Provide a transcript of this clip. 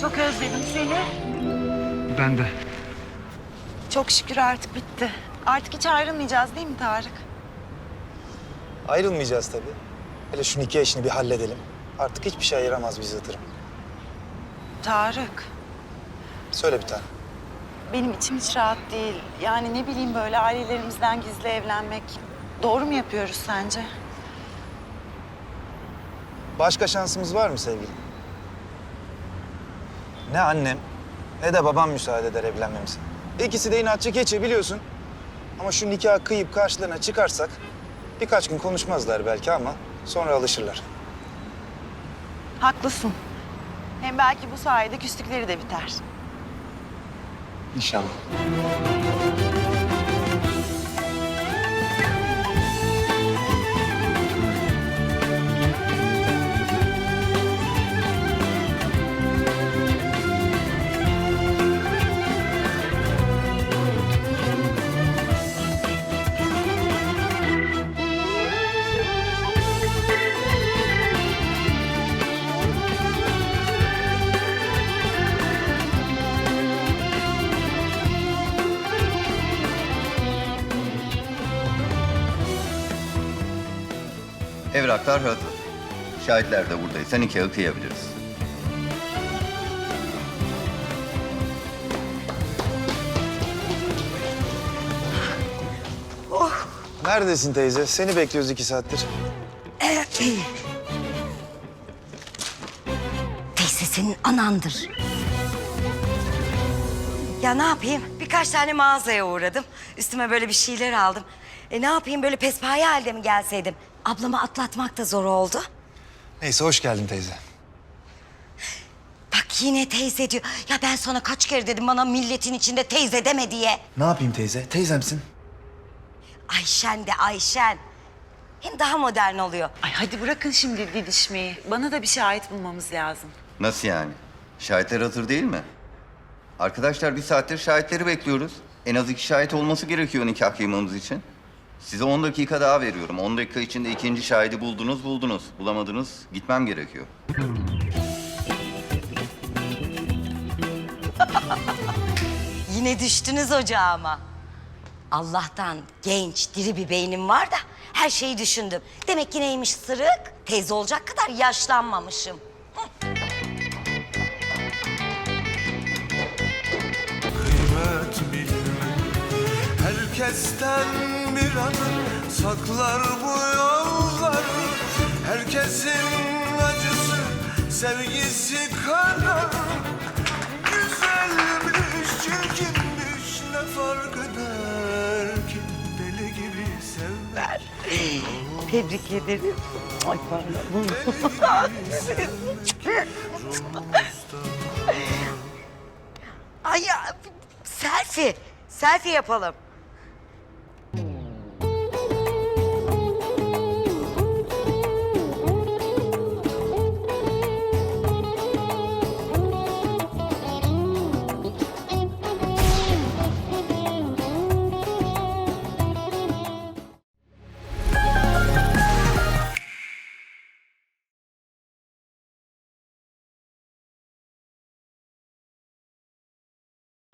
Çok özledim seni. Ben de. Çok şükür artık bitti. Artık hiç ayrılmayacağız değil mi Tarık? Ayrılmayacağız tabii. Hele şu nikah işini bir halledelim. Artık hiçbir şey ayıramaz bizi Hıdır'ım. Tarık, Söyle bir tane. benim içim hiç rahat değil. Yani ne bileyim böyle ailelerimizden gizli evlenmek. Doğru mu yapıyoruz sence? Başka şansımız var mı sevgilim? Ne annem ne de babam müsaade eder evlenmemize. İkisi de inatçı keçi biliyorsun. Ama şu nikahı kıyıp karşılarına çıkarsak birkaç gün konuşmazlar belki ama sonra alışırlar. Haklısın. Hem belki bu sayede küslükleri de biter. İnşallah. Evraklar hazır. Şahitler de buradaysa nikahı kıyabiliriz. Neredesin teyze? Seni bekliyoruz iki saattir. Teyze senin anandır. Ya ne yapayım? Birkaç tane mağazaya uğradım. Üstüme böyle bir şeyler aldım. E ne yapayım böyle pespaye halde mi gelseydim? Ablamı atlatmak da zor oldu. Neyse hoş geldin teyze. Bak yine teyze diyor. Ya ben sana kaç kere dedim bana milletin içinde teyze deme diye. Ne yapayım teyze? Teyzemsin. Ayşen de Ayşen. Hem daha modern oluyor. Ay hadi bırakın şimdi didişmeyi. Bana da bir şahit bulmamız lazım. Nasıl yani? Şahitler hazır değil mi? Arkadaşlar bir saattir şahitleri bekliyoruz. En az iki şahit olması gerekiyor nikah kıymamız için. Size 10 dakika daha veriyorum. 10 dakika içinde ikinci şahidi buldunuz buldunuz. Bulamadınız gitmem gerekiyor. Yine düştünüz ocağıma. Allah'tan genç, diri bir beynim var da her şeyi düşündüm. Demek ki neymiş sırık? Teyze olacak kadar yaşlanmamışım. Herkesten bir anı saklar bu yollar Herkesin acısı sevgisi kadar Güzelmiş çirkinmiş ne fark eder ki Deli gibi sevmek Tebrik ederim. Ay pardon. Ay ya, selfie. Selfie yapalım.